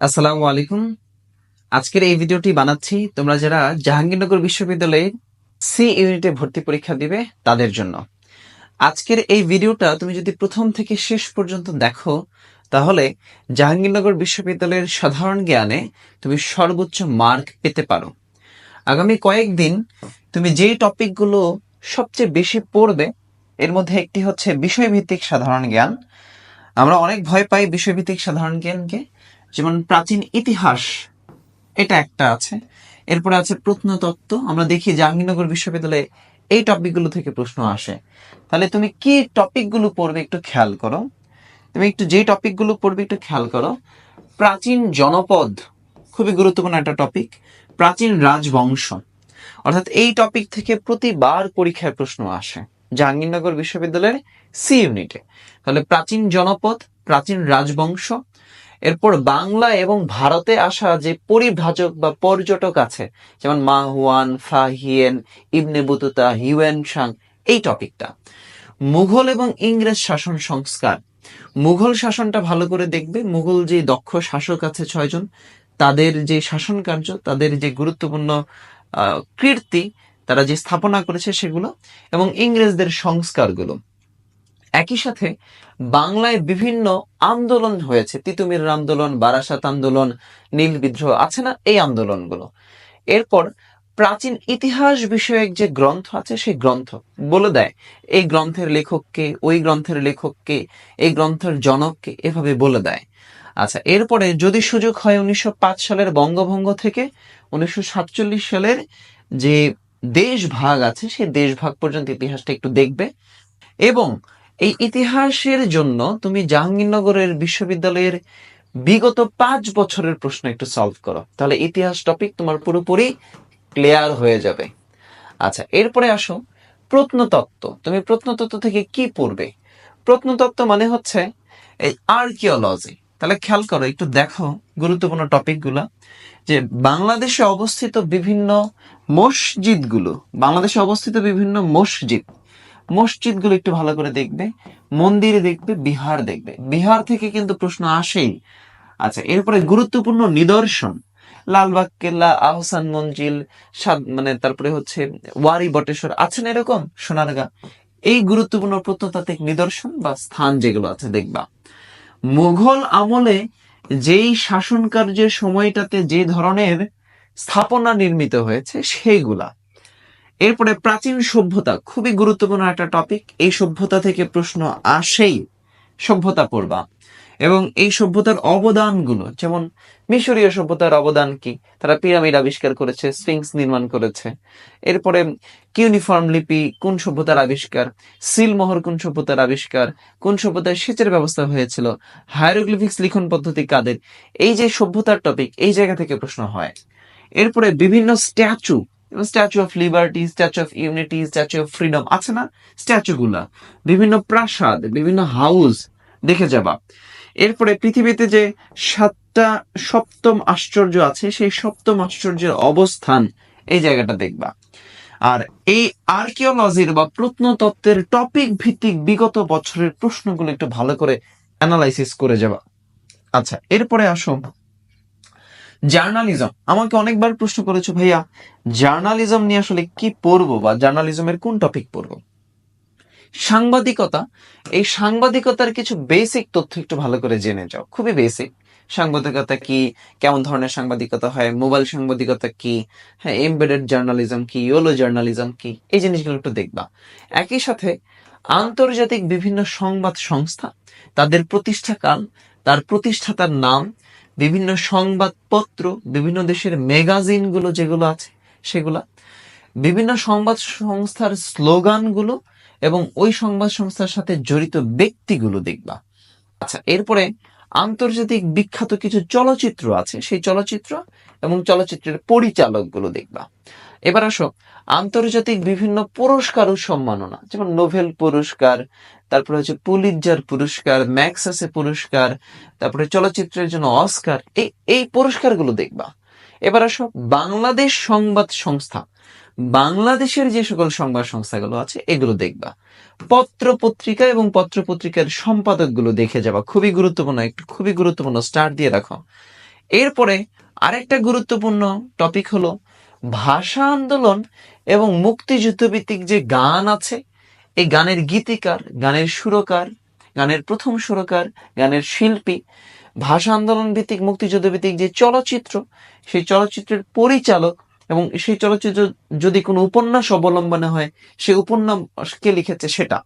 আসসালামু আলাইকুম। আজকের এই ভিডিওটি বানাচ্ছি তোমরা যারা জাহাঙ্গীরনগর বিশ্ববিদ্যালয়ে সি ইউনিটে ভর্তি পরীক্ষা দিবে তাদের জন্য। আজকের এই ভিডিওটা তুমি যদি প্রথম থেকে শেষ পর্যন্ত দেখো, তাহলে জাহাঙ্গীরনগর বিশ্ববিদ্যালয়ের সাধারণ জ্ঞানে তুমি সর্বোচ্চ মার্ক পেতে পারো। আগামী কয়েকদিন তুমি যেই টপিকগুলো সবচেয়ে বেশি পড়বে, এর মধ্যে একটি হচ্ছে বিষয়ভিত্তিক সাধারণ জ্ঞান। আমরা অনেক ভয় পাই বিষয়ভিত্তিক সাধারণ জ্ঞানকে। যেমন প্রাচীন ইতিহাস, এটা একটা আছে। এরপরে আছে প্রত্নতত্ত্ব। আমরা দেখি জাহাঙ্গীরনগর বিশ্ববিদ্যালয়ে এই টপিকগুলো থেকে প্রশ্ন আসে। তাহলে তুমি কি টপিকগুলো পড়বে একটু খেয়াল করো। তুমি একটু যে টপিকগুলো পড়বে একটু খেয়াল করো। প্রাচীন জনপদ, খুবই গুরুত্বপূর্ণ একটা টপিক, প্রাচীন রাজবংশ। অর্থাৎ এই টপিক থেকে প্রতিবার পরীক্ষায় প্রশ্ন আসে জাহাঙ্গীরনগর বিশ্ববিদ্যালয়ের সি ইউনিটে। তাহলে প্রাচীন জনপদ, প্রাচীন রাজবংশ এরপর বাংলা এবং ভারতে আসা যে পরিভাজক বা পর্যটক আছে, যেমন Ma Huan Fahien Ibn Battuta, Hiuen Tsang এই টপিকটা। মুঘল এবং ইংরেজ শাসন সংস্কার। মুঘল শাসনটা ভালো করে দেখবে। মুঘল যে দক্ষ শাসক আছে ছয়জন, তাদের যে শাসন কার্য, তাদের যে গুরুত্বপূর্ণ কীর্তি, তারা যে স্থাপনা করেছে সেগুলো, এবং ইংরেজদের সংস্কারগুলো। একই সাথে বাংলায় বিভিন্ন আন্দোলন হয়েছে। তিতুমির আন্দোলন, বারাসাত আন্দোলন, নীল বিদ্রোহ আছে না? এই আন্দোলনগুলো। এরপর প্রাচীন ইতিহাস বিষয়ক যে গ্রন্থ আছে, সেই গ্রন্থ বলে দেয়, এই গ্রন্থের লেখককে, ওই গ্রন্থের লেখককে, এই গ্রন্থের জনককে এভাবে বলে দেয়। আচ্ছা এরপরে যদি সুযোগ হয় উনিশশো পাঁচ সালের বঙ্গভঙ্গ থেকে, উনিশশো সাতচল্লিশ সালের যে দেশ ভাগ আছে, সেই দেশ ভাগ পর্যন্ত ইতিহাসটা একটু দেখবে। এবং এই ইতিহাসের জন্য তুমি জাহাঙ্গীরনগরের বিশ্ববিদ্যালয়ের বিগত পাঁচ বছরের প্রশ্ন একটু সলভ করো। তাহলে ইতিহাস টপিক তোমার পুরোপুরি ক্লিয়ার হয়ে যাবে। আচ্ছা এরপরে আসো, প্রত্নতত্ত্ব। তুমি প্রত্নতত্ত্ব থেকে কি পড়বে? প্রত্নতত্ত্ব মানে হচ্ছে এই আর্কিওলজি তাহলে খেয়াল করো, একটু দেখো গুরুত্বপূর্ণ টপিকগুলো যে বাংলাদেশে অবস্থিত বিভিন্ন মসজিদগুলো, বাংলাদেশে অবস্থিত বিভিন্ন মসজিদ মসজিদগুলো একটু ভালো করে দেখবে, মন্দিরে দেখবে, বিহার দেখবে। বিহার থেকে কিন্তু প্রশ্ন আসেই। আচ্ছা এরপরে গুরুত্বপূর্ণ নিদর্শন। লালবাগ, কেল্লা, আহসান মঞ্জিল মানে তারপরে হচ্ছে ওয়ারি, বটেশ্বর, আছেন এরকম? সোনারগা। এই গুরুত্বপূর্ণ প্রত্নতাত্ত্বিক নিদর্শন বা স্থান যেগুলো আছে, দেখবা। মুঘল আমলে যেই শাসন কার্যের সময়টাতে যে ধরনের স্থাপনা নির্মিত হয়েছে সেইগুলা এরপরে প্রাচীন সভ্যতা, খুবই গুরুত্বপূর্ণ একটা টপিক এই সভ্যতা থেকে প্রশ্ন আসেই সভ্যতা পড়বা। এবং এই সভ্যতার অবদানগুলো, যেমন মিশরীয় সভ্যতার অবদান কি? তারা পিরামিড আবিষ্কার করেছে, স্ফিংস নির্মাণ করেছে। এরপরে কিউনিফর্ম লিপি কোন সভ্যতার আবিষ্কার? সিলমোহর কোন সভ্যতার আবিষ্কার? কোন সভ্যতায় সেচের ব্যবস্থা হয়েছিল? হায়ারোগ্লিফিক্স লিখন পদ্ধতি কাদের? এই যে সভ্যতার টপিক এই জায়গা থেকে প্রশ্ন হয়। এরপরে বিভিন্ন statue statue of liberty statue of unity statue of freedom আছে না? স্ট্যাচুগুলা বিভিন্ন প্রাসাদ, বিভিন্ন হাউস দেখে যাবা। এরপরে পৃথিবীতে যে সাতটা সপ্তম আশ্চর্য আছে, সেই সপ্তম আশ্চর্যের অবস্থান এই জায়গাটা দেখবা। আর এই আর্কিওলজির বা প্রত্নতত্ত্বের টপিক ভিত্তিক বিগত বছরের প্রশ্নগুলো একটু ভালো করে অ্যানালাইসিস করে যাবা। আচ্ছা এরপরে আসো জার্নালিজম। আমাকে অনেকবার প্রশ্ন করেছ, ভাইয়া, জার্নালিজম নিয়ে আসলে কি পড়ব বা জার্নালিজমের কোন টপিক পড়ব? সাংবাদিকতা, এই সাংবাদিকতার কিছু বেসিক তথ্য একটু ভালো করে জেনে যাও। খুবই বেসিক সাংবাদিকতা কি? কেমন ধরনের সাংবাদিকতা হয়? মোবাইল সাংবাদিকতা কি? হ্যাঁ এমবেডেড জার্নালিজম কি? ইয়োলো জার্নালিজম কি? এই জিনিসগুলো একটু দেখবা। একই সাথে, আন্তর্জাতিক বিভিন্ন সংবাদ সংস্থা, তাদের প্রতিষ্ঠাকাল, তার প্রতিষ্ঠাতার নাম বিভিন্ন সংবাদপত্র, বিভিন্ন দেশের ম্যাগাজিনগুলো যেগুলো আছে, সেগুলা, বিভিন্ন সংবাদ সংস্থার স্লোগানগুলো এবং ওই সংবাদ সংস্থার সাথে জড়িত ব্যক্তিগুলো দেখবা। আচ্ছা এরপরে আন্তর্জাতিক বিখ্যাত কিছু চলচ্চিত্র আছে, সেই চলচ্চিত্র এবং চলচ্চিত্রের পরিচালকগুলো দেখবা। এবার আসো আন্তর্জাতিক বিভিন্ন পুরস্কার ও সম্মাননা, যেমন নোভেল পুরস্কার, তারপরে হচ্ছে পুলিৎজার পুরস্কার, ম্যাক্সাসে পুরস্কার, তারপরে চলচ্চিত্রের জন্য অস্কার, এই এই পুরস্কারগুলো দেখবা। এবার আসো বাংলাদেশ সংবাদ সংস্থা। বাংলাদেশের যে সকল সংবাদ সংস্থাগুলো আছে, এগুলো দেখবা। পত্র পত্রিকা এবং পত্র পত্রিকার সম্পাদকগুলো দেখে যাবা। খুবই গুরুত্বপূর্ণ, একটু খুবই গুরুত্বপূর্ণ স্টার দিয়ে রাখো। এরপরে আরেকটা গুরুত্বপূর্ণ টপিক হলো ভাষা আন্দোলন এবং মুক্তিযুদ্ধভিত্তিক যে গান আছে, এই গানের গীতিকার, গানের সুরকার, গানের প্রথম সুরকার, গানের শিল্পী, ভাষা আন্দোলন ভিত্তিক মুক্তিযুদ্ধ ভিত্তিক যে চলচ্চিত্র, সেই চলচ্চিত্রের পরিচালক এবং সেই চলচ্চিত্র যদি কোনো উপন্যাস অবলম্বনে হয়, সেই উপন্যাস কে লিখেছে সেটা।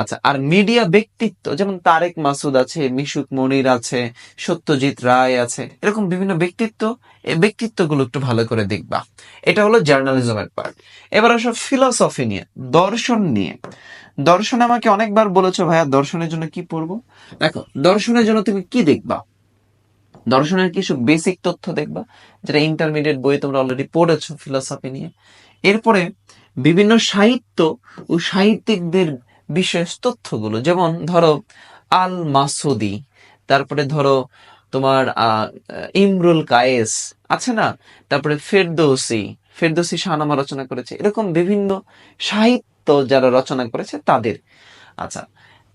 আচ্ছা আর মিডিয়া ব্যক্তিত্ব, যেমন তারেক মাসুদ আছে, মিশুক মনির আছে, সত্যজিৎ রায় আছে, এরকম বিভিন্ন ব্যক্তিত্ব, এই ব্যক্তিত্বগুলো একটু ভালো করে দেখবা। এটা হলো জার্নালিজমের পার্ট এবার আসো ফিলসফি নিয়ে, দর্শন নিয়ে। দর্শন আমাকে অনেকবার বলেছ, ভাইয়া, দর্শনের জন্য কি পড়ব? দেখো, দর্শনের জন্য তুমি কি দেখবা? দর্শনের কিছু বেসিক তথ্য দেখবা, যেটা ইন্টারমিডিয়েট বই তোমরা অলরেডি পড়েছো ফিলসফি নিয়ে। এরপরে বিভিন্ন সাহিত্য ও সাহিত্যিকদের বিশেষ তথ্যগুলো, যেমন ধরো আল মাসুদি তারপরে ধরো তোমার ইমরুল কায়েস, আছে না? তারপরে ফেরদৌসি ফেরদৌসি শাহনামা রচনা করেছে। এরকম বিভিন্ন সাহিত্য যারা রচনা করেছে তাদের। আচ্ছা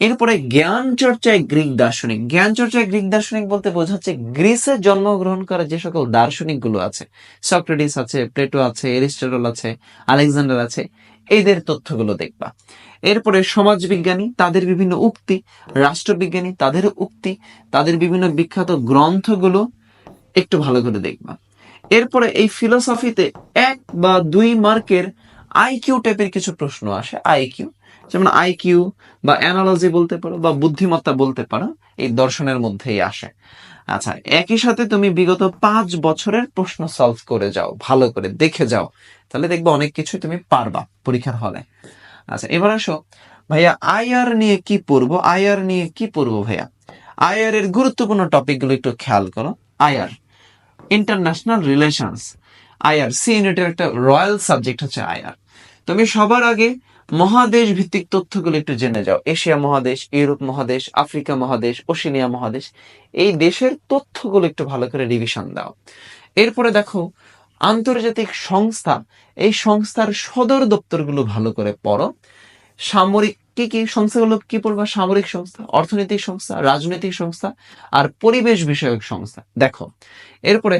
এরপরে জ্ঞান চর্চায় গ্রিক দার্শনিক। জ্ঞান চর্চায় গ্রিক দার্শনিক বলতে বোঝাচ্ছে গ্রিসে জন্মগ্রহণ করা যে সকল দার্শনিকগুলো আছে। সক্রেটিস আছে, প্লেটো আছে, এরিস্টটল আছে, আলেকজান্ডার আছে, এদের তথ্যগুলো দেখবা। এরপরে সমাজবিজ্ঞানী, তাদের বিভিন্ন উক্তি, রাষ্ট্রবিজ্ঞানী, তাদের উক্তি, তাদের বিভিন্ন বিখ্যাত গ্রন্থগুলো একটু ভালো করে দেখবা। এরপরে এই ফিলোসফিতে এক বা দুই মার্কের আইকিউ টাইপের কিছু প্রশ্ন আসে আইকিউ যেমন আইকিউ বা অ্যানালজি বলতে পারো বা বুদ্ধিমত্তা বলতে পারো, এই দর্শনের মধ্যেই আসে। আচ্ছা একই সাথে তুমি বিগত পাঁচ বছরের প্রশ্ন সলভ করে যাও, ভালো করে দেখে যাও। তাহলে দেখবে অনেক কিছু তুমি পারবা পরীক্ষার হলে। আচ্ছা এবার আসো। ভাইয়া আইআর নিয়ে কি পড়ব? আইআর নিয়ে কি পড়ব ভাইয়া? আইআর এর গুরুত্বপূর্ণ টপিকগুলো একটু খেয়াল করো। IR international relations IR C ইউনিটের একটা রয়্যাল সাবজেক্ট হচ্ছে আইআর তুমি সবার আগে মহাদেশ ভিত্তিক তথ্যগুলো একটু জেনে যাও। এশিয়া মহাদেশ, ইউরোপ মহাদেশ, আফ্রিকা মহাদেশ, ওশেনিয়া মহাদেশ, এই দেশের তথ্যগুলো একটু ভালো করে রিভিশন দাও। এরপরে দেখো, আন্তর্জাতিক সংস্থা, এই সংস্থার সদর দপ্তরগুলো ভালো করে পড়ো। সামরিক কি কি সংস্থাগুলো কি পড়বা? সামরিক সংস্থা, অর্থনৈতিক সংস্থা, রাজনৈতিক সংস্থা আর পরিবেশ বিষয়ক সংস্থা। দেখো, এরপরে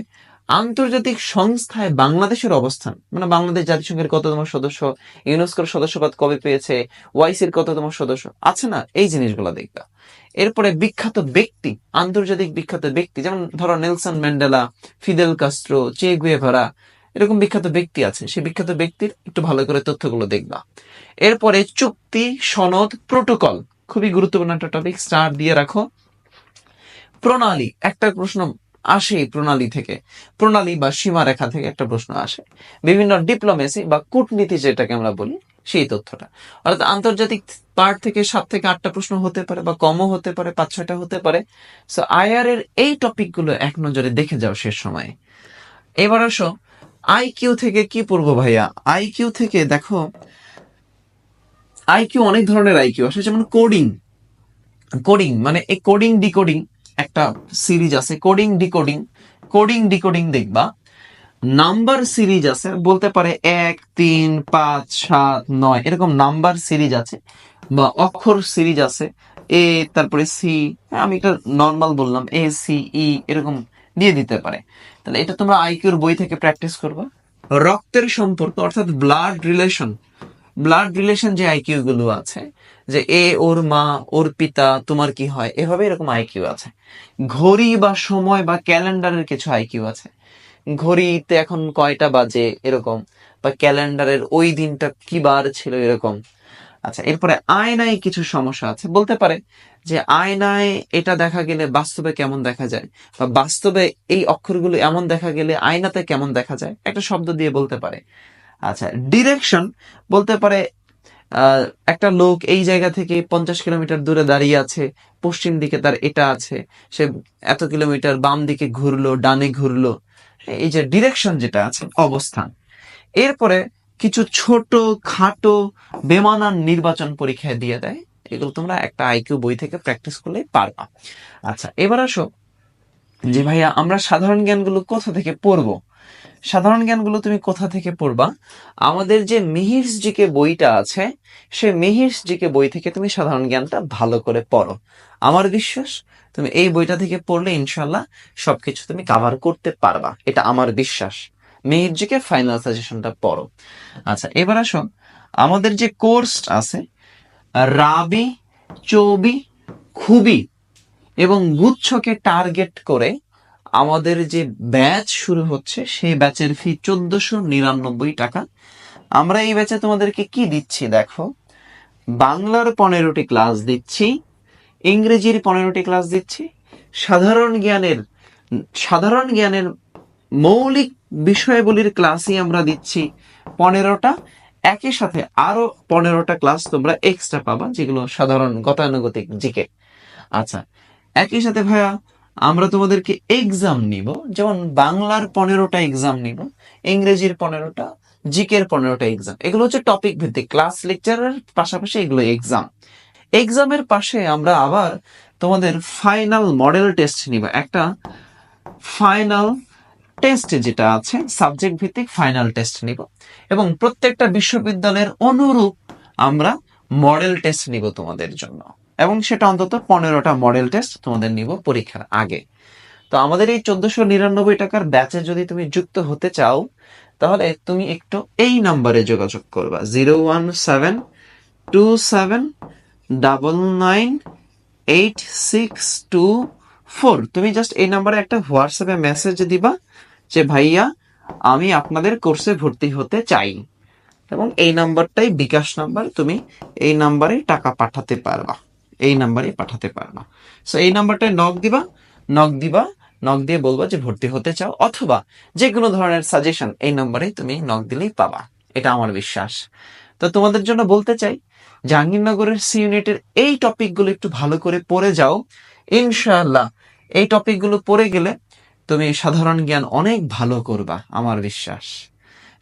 আন্তর্জাতিক সংস্থায় বাংলাদেশের অবস্থান। মানে বাংলাদেশ জাতিসংঘের কততম সদস্য, ইউনেস্কোর সদস্যপদ কবে পেয়েছে, ওয়াইসির কততম সদস্য, আছে না? এই জিনিসগুলো দেখবা এরপরে বিখ্যাত ব্যক্তি, আন্তর্জাতিক বিখ্যাত ব্যক্তি, যেমন ধরো Nelson Mandela, Fidel Castro Che Guevara, এরকম বিখ্যাত ব্যক্তি আছে। সেই বিখ্যাত ব্যক্তির একটু ভালো করে তথ্যগুলো দেখবা। এরপরে চুক্তি, সনদ, প্রোটোকল, খুবই গুরুত্বপূর্ণ একটা টপিক স্টার দিয়ে রাখো। প্রণালী, একটা প্রশ্ন আসে এই প্রণালী থেকে। প্রণালী বা সীমারেখা থেকে একটা প্রশ্ন আসে। বিভিন্ন ডিপ্লোমেসি বা কূটনীতি যেটাকে আমরা বলি, সেই তথ্যটা। অর্থাৎ আন্তর্জাতিক পার্ট থেকে সাত থেকে আটটা প্রশ্ন হতে পারে বা কমও হতে পারে, পাঁচ ছয়টা হতে পারে। সো আইআর এর এই টপিকগুলো এক নজরে দেখে যাও শেষ সময়ে। এবার আসো আইকিউ থেকে কি পড়ব ভাইয়া? আইকিউ থেকে দেখো আইকিউ অনেক ধরনের আইকিউ আসে, যেমন কোডিং। কোডিং মানে এই কোডিং, ডিকোডিং একটা সিরিজ আছে কোডিং ডিকোডিং কোডিং ডিকোডিং দেখবা নাম্বার সিরিজ আছে, বলতে পারে এক, তিন, পাঁচ, সাত, নয়, এরকম নাম্বার সিরিজ আছে, বা অক্ষর সিরিজ আছে, এ, তারপরে সি আমি এটা নর্মাল বললাম, এ, সি, ই, এরকম দিয়ে দিতে পারে। তাহলে এটা তোমরা আইকিউর বই থেকে প্র্যাকটিস করবা। রক্তের সম্পর্ক, অর্থাৎ ব্লাড রিলেশন ব্লাড রিলেশন যে আইকিউ গুলো আছে, যে এ, ওর মা, ওর পিতা, তোমার কি হয়, এভাবে এরকম আইকিউ আছে। ঘড়ি বা সময় বা ক্যালেন্ডারের কিছু আইকিউ আছে। ঘড়িতে এখন কয়টা বাজে এরকম, বা ক্যালেন্ডারের ওই দিনটা কি বার ছিল এরকম। আচ্ছা এরপরে আয়নায় কিছু সমস্যা আছে। বলতে পারে যে আয়নায় এটা দেখা গেলে বাস্তবে কেমন দেখা যায়, বা বাস্তবে এই অক্ষরগুলো এমন দেখা গেলে আয়নাতে কেমন দেখা যায়, একটা শব্দ দিয়ে বলতে পারে। আচ্ছা ডিরেকশন বলতে পারে একটা লোক এই জায়গা থেকে পঞ্চাশ কিলোমিটার দূরে দাঁড়িয়ে আছে, পশ্চিম দিকে তার এটা আছে, সে এত কিলোমিটার বাম দিকে ঘুরলো, ডানে ঘুরলো, এই যে ডিরেকশন যেটা আছে, অবস্থান। এরপরে কিছু ছোট, খাটো, বেমানান নির্বাচন পরীক্ষায় দিয়ে দেয়, এগুলো তোমরা একটা আইকিউ বই থেকে প্র্যাকটিস করলে পারবা। আচ্ছা এবার আসো, যে ভাইয়া, আমরা সাধারণ জ্ঞানগুলো কোথা থেকে পড়ব? সাধারণ জ্ঞানগুলো তুমি কোথা থেকে পড়বা? আমাদের যে মিহির জিকে বইটা আছে, সে মিহির জিকে বই থেকে তুমি সাধারণ জ্ঞানটা ভালো করে পড়ো। আমার বিশ্বাস, তুমি এই বইটা থেকে পড়লে ইনশাল্লাহ সবকিছু তুমি কাভার করতে পারবা। এটা আমার বিশ্বাস। মেহিরজিকে ফাইনাল সাজেশনটা পড়ো। আচ্ছা এবার আসো। আমাদের যে কোর্স আছে, রাবি, চবি খুবই এবং গুচ্ছকে টার্গেট করে আমাদের যে ব্যাচ শুরু হচ্ছে, সেই ব্যাচের ফি চোদ্দশো নিরানব্বই টাকা। আমরা এই ব্যাচে তোমাদেরকে কি দিচ্ছি দেখো? বাংলার পনেরোটি ক্লাস দিচ্ছি, ইংরেজির পনেরোটি ক্লাস দিচ্ছি। সাধারণ জ্ঞানের সাধারণ জ্ঞানের মৌলিক বিষয়গুলির ক্লাসই আমরা দিচ্ছি পনেরোটা। একই সাথে আরও পনেরোটা ক্লাস তোমরা এক্সট্রা পাবা, যেগুলো সাধারণ গতানুগতিক জিকে আচ্ছা একই সাথে ভাইয়া আমরা তোমাদেরকে এক্সাম নিব। যেমন বাংলার পনেরোটা এক্সাম নিব, ইংরেজির পনেরোটা, জিকের পনেরোটা এক্সাম এগুলো হচ্ছে টপিক ভিত্তিক। ক্লাস লেকচারের পাশাপাশি এগুলো এক্সাম এক্সামের পাশে আমরা আবার তোমাদের ফাইনাল মডেল টেস্ট নিব। একটা ফাইনাল টেস্ট যেটা আছে সাবজেক্ট ভিত্তিক ফাইনাল টেস্ট নিব। এবং প্রত্যেকটা বিশ্ববিদ্যালয়ের অনুরূপ আমরা মডেল টেস্ট নিব তোমাদের জন্য। এবং সেটা অন্তত পনেরোটা মডেল টেস্ট তোমাদের নিব পরীক্ষার আগে। তো আমাদের এই চোদ্দশো নিরানব্বই টাকার ব্যাচে যদি তুমি যুক্ত হতে চাও, তাহলে তুমি একটু এই নাম্বারে যোগাযোগ করবা। Zero one seven two seven double nine eight six two four. তুমি জাস্ট এই নাম্বারে একটা হোয়াটসঅ্যাপে মেসেজ দিবা যে, ভাইয়া, আমি আপনাদের কোর্সে ভর্তি হতে চাই। এবং এই নাম্বারটাই বিকাশ নাম্বার তুমি এই নাম্বারে টাকা পাঠাতে পারবা। এই নাম্বারে পাঠাতে পারবা সো এই নাম্বারটায় নক দিবা নক দিবা নক দিয়ে বলবা যে ভর্তি হতে চাও, অথবা যে কোনো ধরনের সাজেশন এই নাম্বারে তুমি নক দিলেই পাবা। এটা আমার বিশ্বাস। তো তোমাদের জন্য বলতে চাই, জাহাঙ্গীরনগরের সি ইউনিটের এই টপিকগুলো একটু ভালো করে পড়ে যাও। ইনশাআল্লাহ, এই টপিকগুলো পড়ে গেলে তুমি সাধারণ জ্ঞান অনেক ভালো করবা, আমার বিশ্বাস।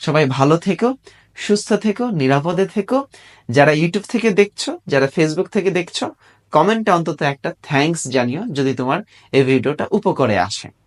সবাই ভালো থেকো সুস্থ থেকো, নিরাপদে থেকো। যারা ইউটিউব থেকে দেখছ, যারা ফেসবুক থেকে দেখছ কমেন্টে অন্তত একটা থ্যাংকস জানিও যদি তোমার এই ভিডিওটা উপকারে আসে।